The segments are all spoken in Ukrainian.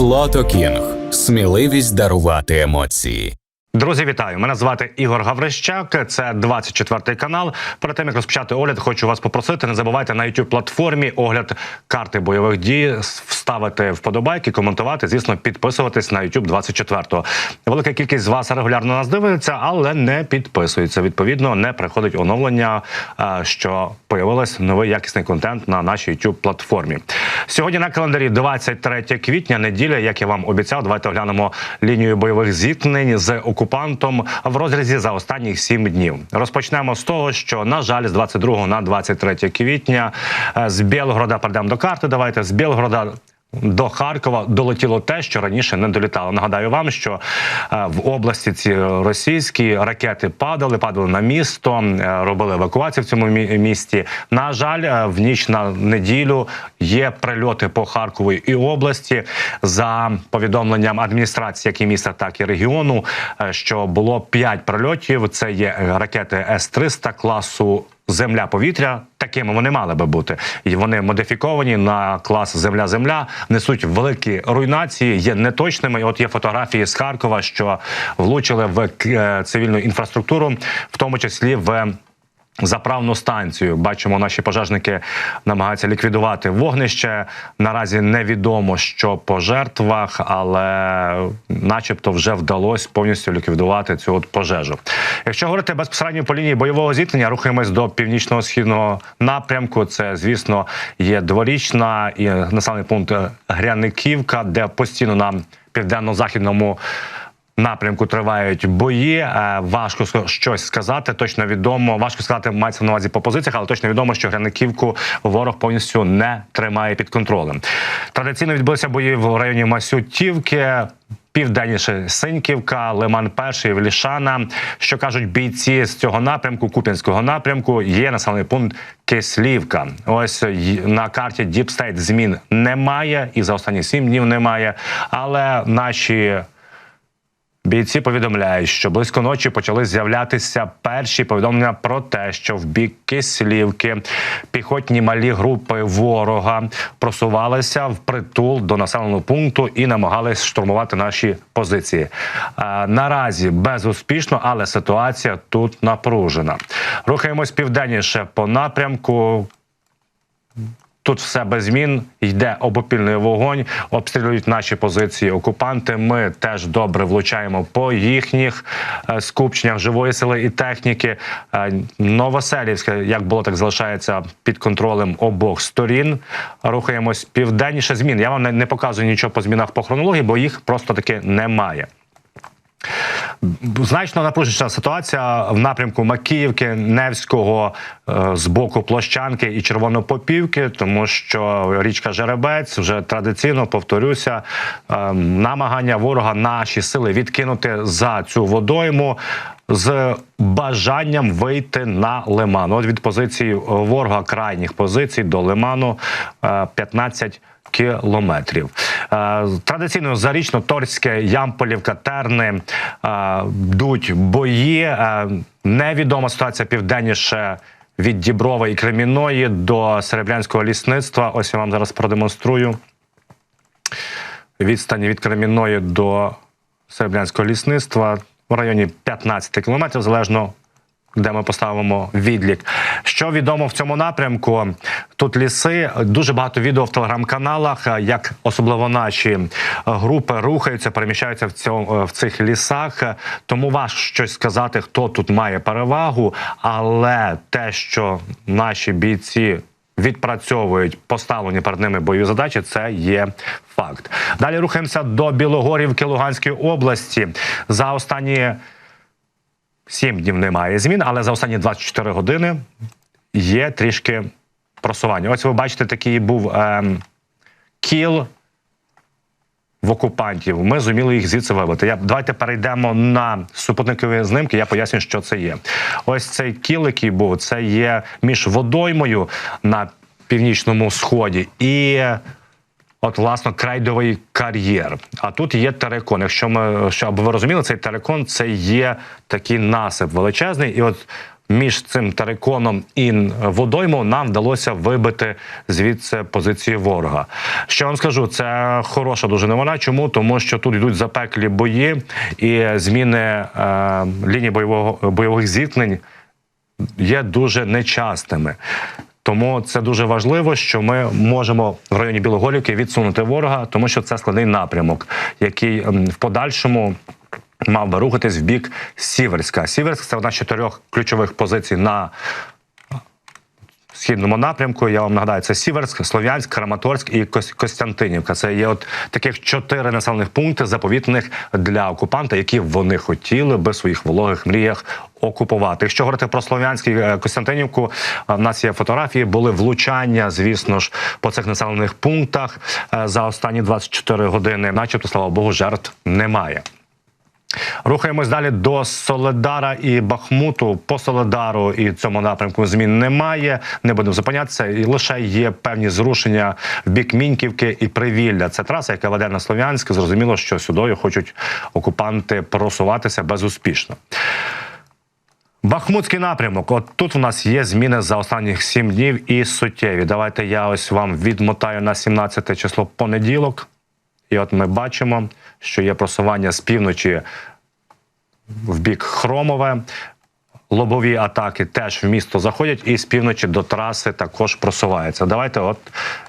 Лото Кінг. Сміливість дарувати емоції. Друзі, вітаю! Мене звати Ігор Гаврищак. Це 24 канал. Перед тим як розпочати огляд, хочу вас попросити. Не забувайте на youtube платформі огляд карти бойових дій, вставити вподобайки, коментувати. Звісно, підписуватись на YouTube 24 Велика кількість з вас регулярно нас дивиться, але не підписується. Відповідно, не приходить оновлення, е, що появилось новий якісний контент на нашій youtube платформі. Сьогодні на календарі 23 квітня, неділя, як я вам обіцяв. Давайте оглянемо лінію бойових зіткнень з окупантом в розрізі за останні сім днів. Розпочнемо з того, що на жаль, з 22 на 23 квітня е, з Білгорода перейдемо до карти. Давайте з Білгорода. До Харкова долетіло те, що раніше не долітало. Нагадаю вам, що е, в області ці російські ракети падали, падали на місто, е, робили евакуацію в цьому місті. На жаль, е, в ніч на неділю є прильоти по Харкову і області. За повідомленням адміністрації, як і міста, так і регіону, що було 5 прильотів. Це є ракети С-300 класу Земля повітря такими вони мали би бути, і вони модифіковані на клас Земля-Земля, несуть великі руйнації, є неточними. І От є фотографії з Харкова, що влучили в е, цивільну інфраструктуру, в тому числі в. Заправну станцію бачимо, наші пожежники намагаються ліквідувати вогнище. Наразі невідомо, що по жертвах, але, начебто, вже вдалося повністю ліквідувати цю от пожежу. Якщо говорити безпосередньо по лінії бойового зіткнення, рухаємось до північного східного напрямку. Це, звісно, є дворічна і населений пункт Гряниківка, де постійно на південно-західному напрямку тривають бої. Е, Важко щось сказати. Точно відомо. Важко сказати, мається на увазі по позиціях, але точно відомо, що Граниківку ворог повністю не тримає під контролем. Традиційно відбулися бої в районі Масютівки. Південніше Синьківка, Лиман Перший, Влішана. Що кажуть бійці з цього напрямку, Куп'янського напрямку, є населений пункт Кислівка. Ось на карті State змін немає, і за останні сім днів немає. Але наші Бійці повідомляють, що близько ночі почали з'являтися перші повідомлення про те, що в бік Кислівки піхотні малі групи ворога просувалися в притул до населеного пункту і намагались штурмувати наші позиції. Е, Наразі безуспішно, але ситуація тут напружена. Рухаємось південніше по напрямку. Тут все без змін йде обопільний вогонь, обстрілюють наші позиції окупанти. Ми теж добре влучаємо по їхніх е, скупченнях живої сили і техніки. Е, Новоселівське, як було, так залишається під контролем обох сторін. Рухаємось південніше змін. Я вам не, не показую нічого по змінах по хронології, бо їх просто таки немає. Значно напружена ситуація в напрямку Макіївки, Невського е, з боку Площанки і Червонопопівки, тому що річка Жеребець вже традиційно повторюся е, намагання ворога наші сили відкинути за цю водойму. З бажанням вийти на лиман. От від позиції ворога крайніх позицій до лиману е, 15 кілометрів. Е, Традиційно зарічно Торське, Ямполівка, Терни е, йдуть бої. Е, Невідома ситуація південніше. Від Діброва і Креміної до Серебрянського лісництва. Ось я вам зараз продемонструю. Відстані від Кремінної до Серебрянського лісництва в районі 15 кілометрів, залежно де ми поставимо відлік. Що відомо в цьому напрямку? Тут ліси, дуже багато відео в телеграм-каналах, як особливо наші групи рухаються, переміщаються в цьому в цих лісах. Тому важко щось сказати, хто тут має перевагу. Але те, що наші бійці відпрацьовують поставлені перед ними бойові задачі, це є факт. Далі рухаємося до Білогорівки Луганської області. За останні Сім днів немає змін, але за останні 24 години є трішки просування. Ось ви бачите, такий був ем, кіл в окупантів. Ми зуміли їх звідси вибити. Я, давайте перейдемо на супутникові знимки. Я поясню, що це є. Ось цей кіл, який був, це є між водоймою на північному сході і От, власне, крайдовий кар'єр. А тут є терекон. Якщо ми щоб ви розуміли, цей терекон це є такий насип величезний, і от між цим териконом і водоймою нам вдалося вибити звідси позиції ворога. Що вам скажу, це хороша дуже новина. Чому? Тому що тут йдуть запеклі бої і зміни е, лінії бойового бойових зіткнень є дуже нечастими. Тому це дуже важливо, що ми можемо в районі Білоголівки відсунути ворога, тому що це складний напрямок, який ем, в подальшому мав би рухатись в бік Сіверська. Сіверськ це одна з чотирьох ключових позицій на східному напрямку. Я вам нагадаю, це Сіверськ, Слов'янськ, Краматорськ і Кос- Костянтинівка. Це є от таких чотири населених пункти, заповітних для окупанта, які вони хотіли би своїх вологих мріях окупувати. Якщо говорити про Слов'янськ і е, Костянтинівку, е, в нас є фотографії, були влучання, звісно ж, по цих населених пунктах е, за останні 24 години. Начебто, слава Богу, жертв немає. Рухаємось далі до Соледара і Бахмуту. По Соледару і цьому напрямку змін немає. Не будемо зупинятися. І лише є певні зрушення в бік Міньківки і Привілля. Це траса, яка веде на Слов'янськ. Зрозуміло, що сюди хочуть окупанти просуватися безуспішно. Бахмутський напрямок. От тут у нас є зміни за останніх сім днів і суттєві. Давайте я ось вам відмотаю на 17 число понеділок. І от ми бачимо, що є просування з півночі в бік Хромове. Лобові атаки теж в місто заходять, і з півночі до траси також просуваються. Давайте, от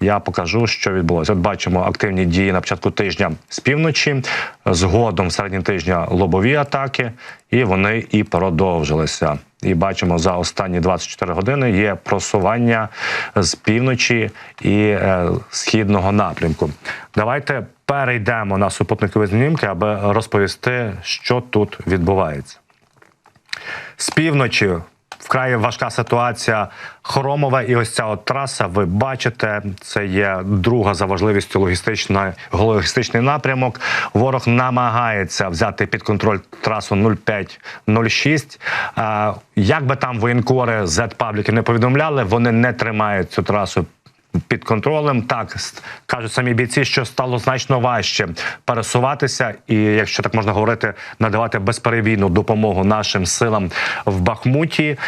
я покажу, що відбулося. От бачимо активні дії на початку тижня з півночі, згодом в середині тижня лобові атаки, і вони і продовжилися. І бачимо за останні 24 години є просування з півночі і е, східного напрямку. Давайте перейдемо на супутникові знімки, аби розповісти, що тут відбувається. З півночі вкрай важка ситуація. Хромова і ось ця от траса. Ви бачите, це є друга за важливістю логістична логістичний напрямок. Ворог намагається взяти під контроль трасу 0506. А, Як би там воєнкори Z-пабліки не повідомляли, вони не тримають цю трасу під контролем. Так кажуть самі бійці, що стало значно важче пересуватися, і якщо так можна говорити, надавати безперебійну допомогу нашим силам в Бахмуті.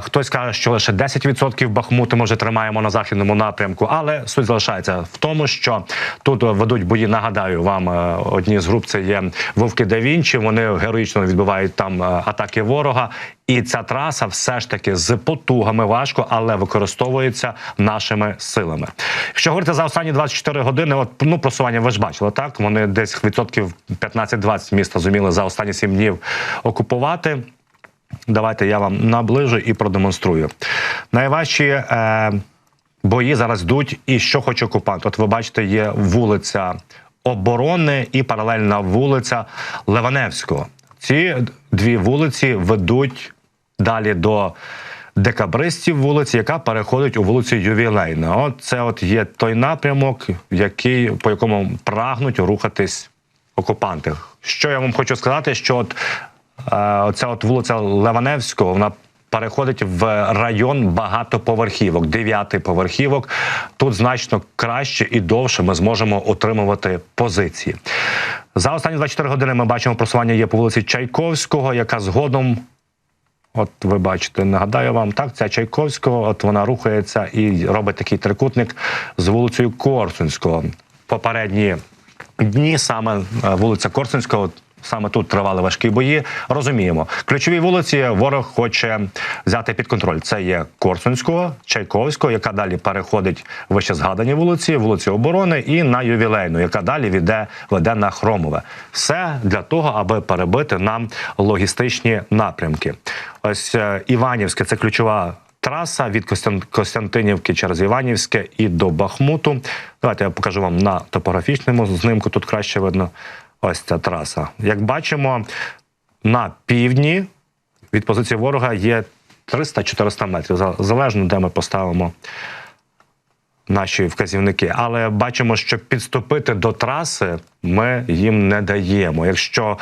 Хтось каже, що лише 10% Бахмуту ми вже тримаємо на західному напрямку, але суть залишається в тому, що тут ведуть бої. Нагадаю вам, е, одні з груп це є Вовки да Вінчі. Вони героїчно відбивають там е, атаки ворога. І ця траса все ж таки з потугами важко, але використовується нашими силами. Якщо говорити за останні 24 години, от ну просування ви ж бачили, так вони десь відсотків 15-20 міста зуміли за останні 7 днів окупувати. Давайте я вам наближу і продемонструю. Найважчі е, бої зараз йдуть. І що хоче окупант? От ви бачите, є вулиця оборони і паралельна вулиця Леваневського. Ці дві вулиці ведуть далі до декабристів вулиці, яка переходить у вулицю Ювілейна. От це от є той напрямок, який по якому прагнуть рухатись окупанти. Що я вам хочу сказати, що от е, оця от вулиця Леваневського, вона переходить в район багатоповерхівок, дев'ятий поверхівок. Тут значно краще і довше ми зможемо отримувати позиції. За останні 24 години ми бачимо просування є по вулиці Чайковського, яка згодом От ви бачите, нагадаю вам, так, ця Чайковського, от вона рухається і робить такий трикутник з вулицею Корсунського. Попередні дні саме е, вулиця Корсунського. Саме тут тривали важкі бої. Розуміємо, ключові вулиці ворог хоче взяти під контроль. Це є Корсунського, Чайковського, яка далі переходить вище згадані вулиці, вулиці оборони, і на ювілейну, яка далі веде, веде на Хромове. Все для того, аби перебити нам логістичні напрямки. Ось е, Іванівське це ключова траса від Костян- Костянтинівки через Іванівське і до Бахмуту. Давайте я покажу вам на топографічному знимку. Тут краще видно ось ця траса. Як бачимо, на півдні від позиції ворога є 300-400 метрів, залежно де ми поставимо наші вказівники. Але бачимо, що підступити до траси ми їм не даємо. Якщо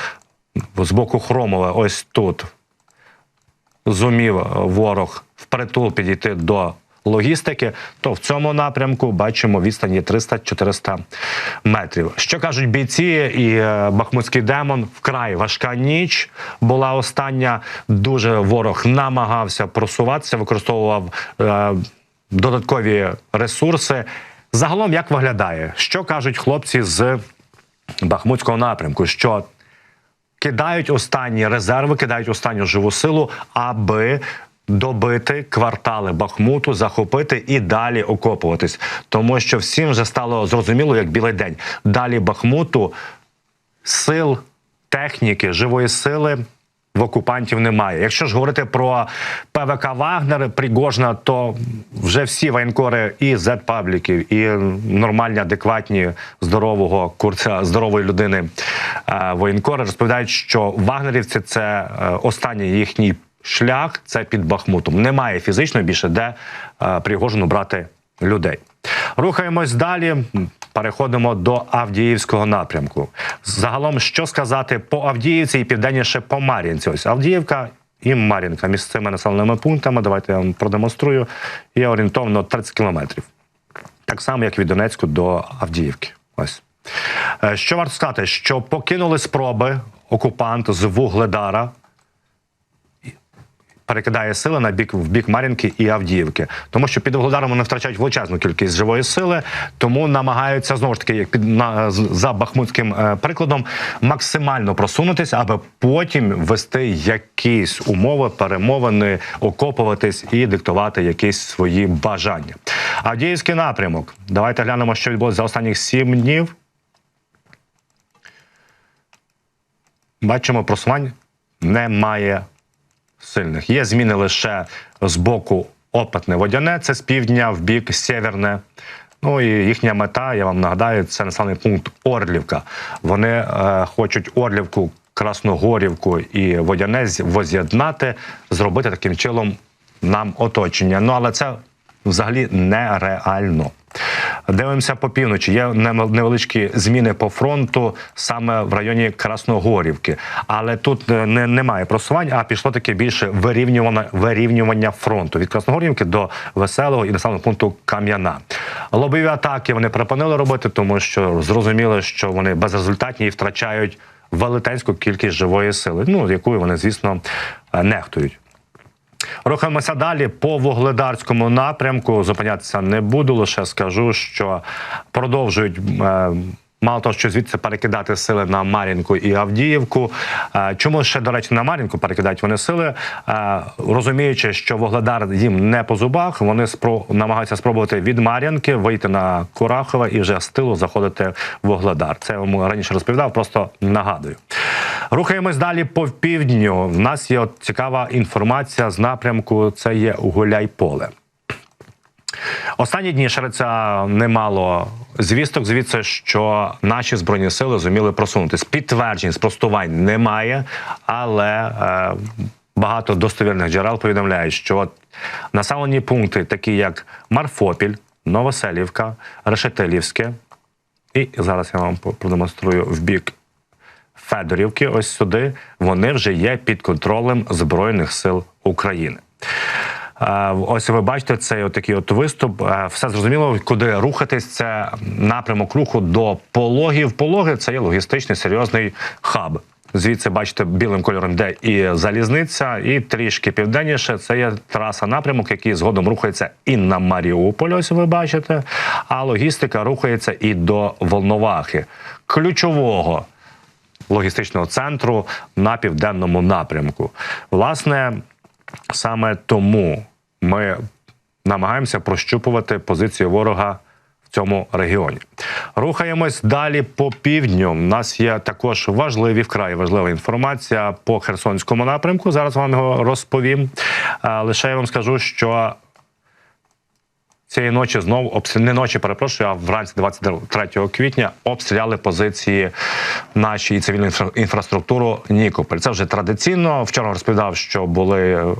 з боку Хромова, ось тут зумів ворог впритул підійти до логістики, то в цьому напрямку бачимо відстань є 300-400 метрів. Що кажуть бійці і е, Бахмутський демон? Вкрай важка ніч була остання. Дуже ворог намагався просуватися, використовував е, додаткові ресурси. Загалом, як виглядає? Що кажуть хлопці з Бахмутського напрямку? Що кидають останні резерви, кидають останню живу силу, аби добити квартали Бахмуту, захопити і далі окопуватись. Тому що всім вже стало зрозуміло, як білий день. Далі Бахмуту сил, техніки, живої сили. В окупантів немає. Якщо ж говорити про ПВК Вагнер, Пригожна, то вже всі воєнкори і зет-пабліків, і нормальні, адекватні, здорового курця, здорової людини е, воєнкори розповідають, що вагнерівці це е, останній їхній шлях, це під Бахмутом. Немає фізично більше де е, Пригожину брати людей. Рухаємось далі. Переходимо до Авдіївського напрямку. Загалом, що сказати по Авдіївці і південніше по Мар'їнці. Ось Авдіївка і Мар'їнка між цими населеними пунктами. Давайте я вам продемонструю. Є орієнтовно 30 кілометрів. Так само, як від Донецьку до Авдіївки. Ось. Е, Що варто сказати, що покинули спроби окупант з Вугледара перекидає сили на бік в бік Мар'їнки і Авдіївки, тому що під Вугледаром вони втрачають величезну кількість живої сили, тому намагаються знову ж таки, як під на за бахмутським е, прикладом, максимально просунутися, аби потім вести якісь умови, перемовини, окопуватись і диктувати якісь свої бажання. Авдіївський напрямок. Давайте глянемо, що відбулося за останніх сім днів. Бачимо, просувань немає сильних. Є зміни лише з боку опитне водяне, це з півдня в бік сєверне. Ну і їхня мета, я вам нагадаю, це населений пункт Орлівка. Вони е, хочуть Орлівку, Красногорівку і Водяне воз'єднати, зробити таким чином нам оточення. Ну але це взагалі нереально. Дивимося по півночі. Є невеличкі зміни по фронту саме в районі Красногорівки. Але тут е, не, немає просувань, а пішло таке більше вирівнювання, вирівнювання фронту від Красногорівки до веселого і населеного пункту Кам'яна. Лобові атаки вони припинили робити, тому що зрозуміли, що вони безрезультатні і втрачають велетенську кількість живої сили, ну якою вони, звісно, е, нехтують. Рухаємося далі по вугледарському напрямку. Зупинятися не буду. Лише скажу, що продовжують. Мало того, що звідси перекидати сили на Мар'їнку і Авдіївку. Е, Чому ще, до речі, на Мар'їнку перекидають вони сили, Е, розуміючи, що Вугледар їм не по зубах, вони спро... намагаються спробувати від Мар'їнки вийти на Курахове і вже з тилу заходити в Вугледар. Це я вам раніше розповідав, просто нагадую. Рухаємось далі по півдню. У нас є от цікава інформація з напрямку. Це є Гуляйполе. Останні дні шириться немало звісток звідси, що наші збройні сили зуміли просунутись. Підтверджень, спростувань немає, але е, багато достовірних джерел повідомляють, що населені пункти, такі як Марфопіль, Новоселівка, Решетилівське, і зараз я вам продемонструю в бік Федорівки, ось сюди, вони вже є під контролем Збройних сил України. Ось ви бачите цей отакий от виступ. Все зрозуміло, куди рухатись. Це напрямок руху до пологів. Пологи це є логістичний серйозний хаб. Звідси бачите білим кольором, де і залізниця, і трішки південніше. Це є траса напрямок, який згодом рухається і на Маріуполь. Ось ви бачите. А логістика рухається і до Волновахи, ключового логістичного центру на південному напрямку. Власне, саме тому ми намагаємося прощупувати позицію ворога в цьому регіоні. Рухаємось далі по півдню. У нас є також важливі вкрай важлива інформація по Херсонському напрямку. Зараз вам його розповім. Лише я вам скажу, що цієї ночі знову обстріл... не ночі, перепрошую, а вранці 23 квітня обстріляли позиції наші і цивільну інфра... інфраструктуру Нікополь. Це вже традиційно. Вчора розповідав, що були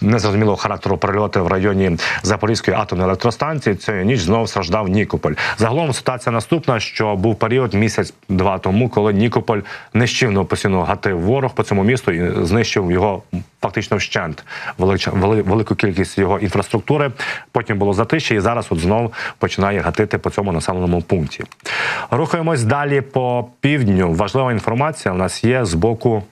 незрозумілого характеру прильоти в районі Запорізької атомної електростанції. Цієї ніч знову страждав Нікополь. Загалом ситуація наступна, що був період місяць-два тому, коли Нікополь нищівно постійно гатив ворог по цьому місту і знищив його фактично вщент велич- велику кількість його інфраструктури. Потім було затище, і зараз от знов починає гатити по цьому населеному пункті. Рухаємось далі по півдню. Важлива інформація у нас є з боку.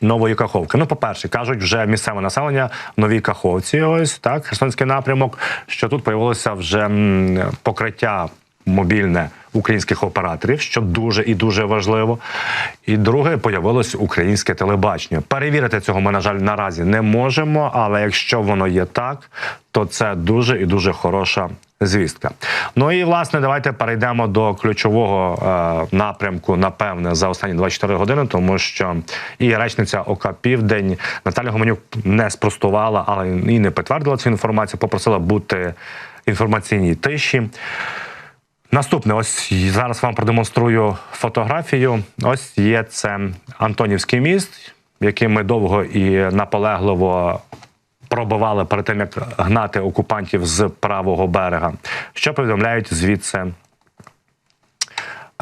Нової Каховки. Ну, по-перше, кажуть вже місцеве населення, нові Каховці, ось так, Херсонський напрямок, що тут появилося вже покриття мобільне українських операторів, що дуже і дуже важливо. І друге, появилось українське телебачення. Перевірити цього ми, на жаль, наразі не можемо, але якщо воно є так, то це дуже і дуже хороша звістка. Ну і власне, давайте перейдемо до ключового е, напрямку, напевне, за останні 24 години, тому що і речниця ОК Південь Наталя Гуменюк не спростувала, але і не підтвердила цю інформацію. Попросила бути інформаційній тиші. Наступне, ось зараз вам продемонструю фотографію. Ось є це Антонівський міст, який ми довго і наполегливо пробивали перед тим, як гнати окупантів з правого берега. Що повідомляють звідси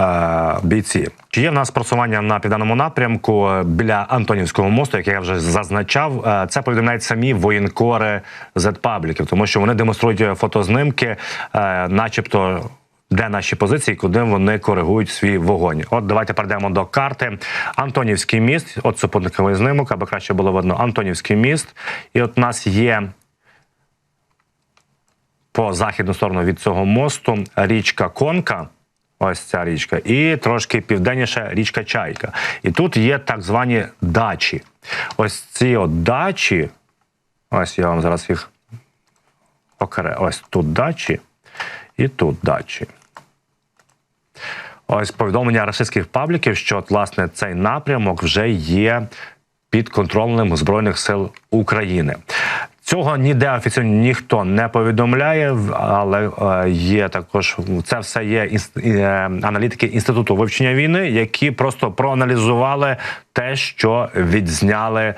е, бійці? Чи є в нас просування на південному напрямку біля Антонівського мосту, який я вже зазначав? Е, Це повідомляють самі воєнкори Z-пабліків, тому що вони демонструють фотознимки, е, начебто. Де наші позиції, куди вони коригують свій вогонь? От давайте перейдемо до карти. Антонівський міст, от супутниковий знимок, аби краще було видно. Антонівський міст. І от у нас є по західну сторону від цього мосту річка Конка. Ось ця річка, і трошки південніше річка Чайка. І тут є так звані дачі. Ось ці от дачі. Ось я вам зараз їх окре. Ось тут дачі і тут дачі. Ось повідомлення російських пабліків, що от, власне цей напрямок вже є під контролем Збройних сил України. Цього ніде офіційно ніхто не повідомляє, але е, є також це все є е, аналітики інституту вивчення війни, які просто проаналізували те, що відзняли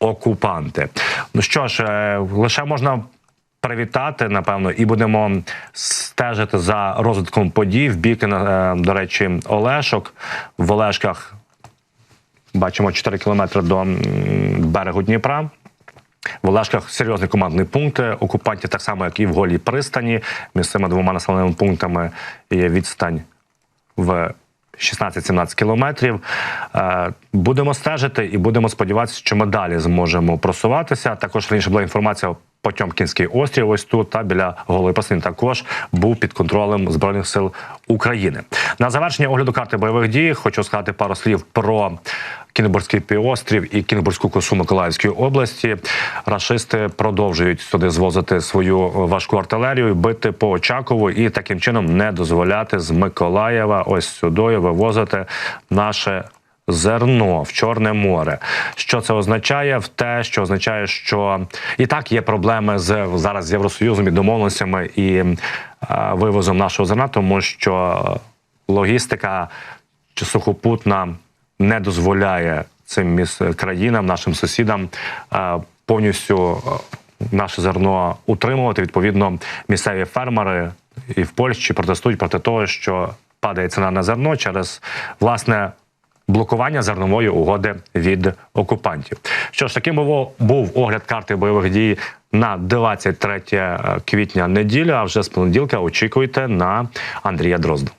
окупанти. Ну що ж, е, лише можна привітати, напевно, і будемо стежити за розвитком подій в бік, е, до речі, Олешок. В Олешках бачимо 4 кілометри до берегу Дніпра. В Олешках серйозний командний пункт окупантів, так само, як і в Голій пристані. Між цими двома населеними пунктами є відстань в 16-17 кілометрів. Е, Будемо стежити і будемо сподіватися, що ми далі зможемо просуватися. Також раніше була інформація. Потьомкінський острів, ось тут та біля Голої Пасини також був під контролем збройних сил України. На завершення огляду карти бойових дій хочу сказати пару слів про Кінбурзький півострів і Кінбурзьку косу Миколаївської області. Рашисти продовжують сюди звозити свою важку артилерію, бити по Очакову і таким чином не дозволяти з Миколаєва ось сюди вивозити наше зерно в Чорне море. Що це означає? В те, що означає, що і так є проблеми з зараз з Євросоюзом і домовленостями і е, вивозом нашого зерна, тому що логістика сухопутна не дозволяє цим міс- країнам, нашим сусідам е, повністю е, наше зерно утримувати. Відповідно, місцеві фермери і в Польщі протестують проти того, що падає ціна на зерно через власне. Блокування зернової угоди від окупантів. Що ж, таким був, був огляд карти бойових дій на 23 квітня неділя. А вже з понеділка очікуйте на Андрія Дрозда.